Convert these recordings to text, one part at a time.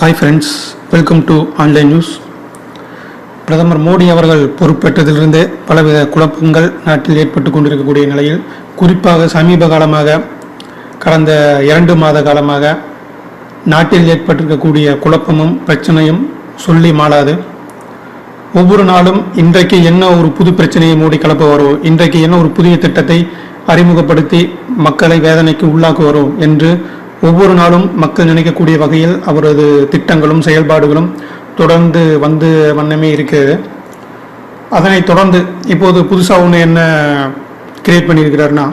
Hi friends welcome to online news பிரதமர் மோடி அவர்கள் பொறுப்பேற்றதிலிருந்தே பலவித குழப்பங்கள் நாட்டில் ஏற்பட்டு கொண்டிருக்கக்கூடிய நிலையில் குறிப்பாக சமீப காலமாக கடந்த இரண்டு மாத காலமாக நாட்டில் ஏற்பட்டிருக்கக்கூடிய குழப்பமும் பிரச்சனையும் சொல்லி மாளாது. ஒவ்வொரு நாளும் இன்றைக்கு என்ன ஒரு புது பிரச்சனையை மோடி வரும் இன்றைக்கு என்ன ஒரு புதிய திட்டத்தை அறிமுகப்படுத்தி மக்களை வேதனைக்கு உள்ளாக்குவரும் என்று ஒவ்வொரு நாளும் மக்கள் நினைக்கக்கூடிய வகையில் அவரது திட்டங்களும் செயல்பாடுகளும் தொடர்ந்து வந்து வண்ணமே இருக்கிறது. அதனை தொடர்ந்து இப்போது புதுசாக ஒன்று என்ன கிரியேட் பண்ணியிருக்கிறாருன்னா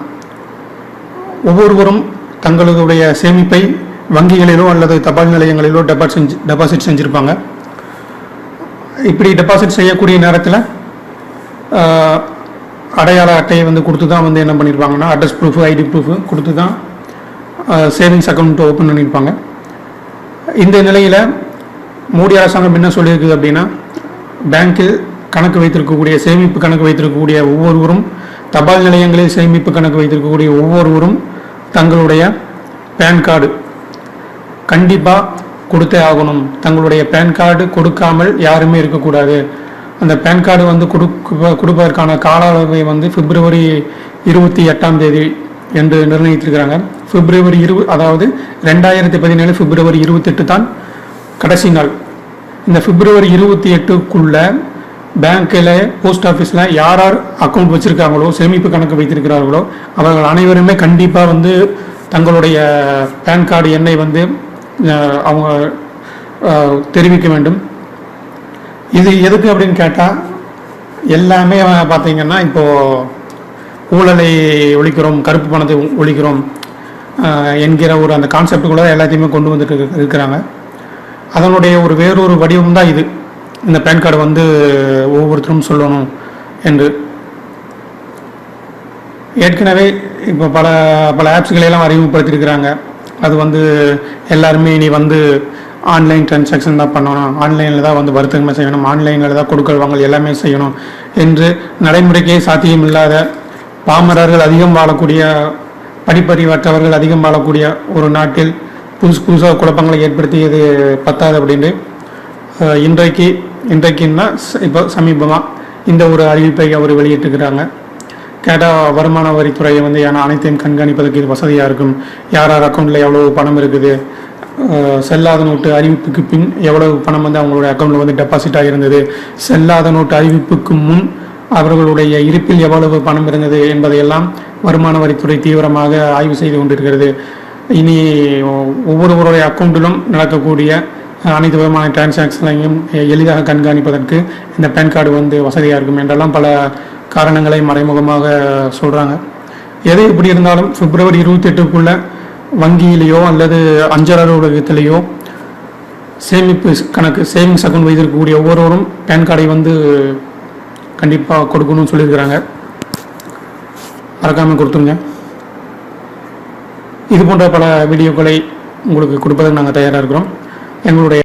ஒவ்வொருவரும் தங்களுடைய சேமிப்பை வங்கிகளிலோ அல்லது தபால் நிலையங்களிலோ டெபாசிட் செஞ்சு டெபாசிட் செஞ்சுருப்பாங்க. இப்படி டெபாசிட் செய்யக்கூடிய நேரத்தில் அடையாள அட்டையை வந்து கொடுத்து தான் வந்து என்ன பண்ணியிருப்பாங்கன்னா அட்ரஸ் ப்ரூஃப் ஐடி ப்ரூஃப் கொடுத்து தான் சேவிங்ஸ் அக்கௌண்ட் ஓப்பன் பண்ணியிருப்பாங்க இந்த நிலையில் மோடி அரசாங்கம் என்ன சொல்லியிருக்குது அப்படின்னா பேங்க்கில் கணக்கு வைத்திருக்கக்கூடிய சேமிப்பு கணக்கு வைத்திருக்கக்கூடிய ஒவ்வொருவரும் தபால் நிலையங்களில் சேமிப்பு கணக்கு வைத்திருக்கக்கூடிய ஒவ்வொருவரும் தங்களுடைய பேன் கார்டு கண்டிப்பாக கொடுத்தே ஆகணும். தங்களுடைய பேன் கார்டு கொடுக்காமல் யாருமே இருக்கக்கூடாது. அந்த பேன் கார்டு வந்து கொடுக்க கொடுப்பதற்கான கால அளவை வந்து பிப்ரவரி இருபத்தி எட்டாம் தேதி என்று நிர்ணயித்திருக்கிறாங்க. பிப்ரவரி இரு அதாவது ரெண்டாயிரத்தி பதினேழு பிப்ரவரி இருபத்தெட்டு தான் கடைசி நாள். இந்த பிப்ரவரி இருபத்தி எட்டுக்குள்ள பேங்க்கில் போஸ்ட் ஆஃபீஸில் யார் யார் அக்கௌண்ட் வச்சுருக்காங்களோ சேமிப்பு கணக்கு வைத்திருக்கிறார்களோ அவர்கள் அனைவருமே கண்டிப்பாக வந்து தங்களுடைய பேன் கார்டு எண்ணை வந்து அவங்க தெரிவிக்க வேண்டும். இது எதுக்கு அப்படின்னு கேட்டால் எல்லாமே பார்த்தீங்கன்னா இப்போது ஊழலை ஒழிக்கிறோம் கருப்பு பணத்தை ஒழிக்கிறோம் என்கிற ஒரு அந்த கான்செப்டுக்குள்ளே எல்லாத்தையுமே கொண்டு வந்துட்டு இருக்கிறாங்க. அதனுடைய ஒரு வேறொரு வடிவம் தான் இது. இந்த பேன் கார்டு வந்து ஒவ்வொருத்தரும் சொல்லணும் என்று. ஏற்கனவே இப்போ பல பல ஆப்ஸ்களையெல்லாம் அறிமுகப்படுத்தியிருக்கிறாங்க. அது வந்து எல்லாருமே இனி வந்து ஆன்லைன் டிரான்சாக்ஷன் தான் பண்ணணும். ஆன்லைனில் தான் வந்து வர்த்தகமே செய்யணும். ஆன்லைனில் தான் கொடுக்கல் வாங்கல் எல்லாமே செய்யணும் என்று நடைமுறைக்கே சாத்தியம் இல்லாத பாமரர்கள் அதிகம் வாழக்கூடிய படிப்பறிவற்றவர்கள் அதிகம் வாழக்கூடிய ஒரு நாட்டில் புதுசு புதுசாக குழப்பங்களை ஏற்படுத்தியது பத்தாது அப்படின்ட்டு இன்றைக்கு இன்றைக்குன்னா இப்போ சமீபமாக இந்த ஒரு அறிவிப்பை அவர் வெளியிட்டிருக்கிறாங்க. கேட்டால் வருமான வரித்துறையை வந்து ஏன்னா அனைத்தையும் கண்காணிப்பதற்கு இது வசதியாக இருக்கும். யார் யார் அக்கௌண்ட்டில் எவ்வளவு பணம் இருக்குது? செல்லாத நோட்டு அறிவிப்புக்கு பின் எவ்வளவு பணம் வந்து அவங்களுடைய அக்கௌண்ட்டில் வந்து டெபாசிட் ஆகியிருந்தது செல்லாத நோட்டு அறிவிப்புக்கு முன் அவர்களுடைய இருப்பில் எவ்வளவு பணம் இருந்தது என்பதையெல்லாம் வருமான வரித்துறை தீவிரமாக ஆய்வு செய்து கொண்டிருக்கிறது. இனி ஒவ்வொருவருடைய அக்கௌண்ட்டிலும் நடக்கக்கூடிய அனைத்து விதமான டிரான்சாக்ஷனையும் எளிதாக கண்காணிப்பதற்கு இந்த பேன் கார்டு வந்து வசதியாக இருக்கும் என்றெல்லாம் பல காரணங்களை மறைமுகமாக சொல்கிறாங்க எது எப்படி இருந்தாலும் பிப்ரவரி இருபத்தி எட்டுக்குள்ள வங்கியிலேயோ அல்லது அஞ்சல் அலுவலகத்திலேயோ சேமிப்பு கணக்கு சேவிங்ஸ் அக்கௌண்ட் வைத்திருக்கக்கூடிய ஒவ்வொருவரும் பேன் கார்டை வந்து கண்டிப்பாக கொடுக்கணும்னு சொல்லியிருக்கிறாங்க. மறக்காமல் கொடுத்துருங்க. இது போன்ற பல வீடியோக்களை உங்களுக்கு கொடுப்பதற்கு நாங்கள் தயாராக இருக்கிறோம். எங்களுடைய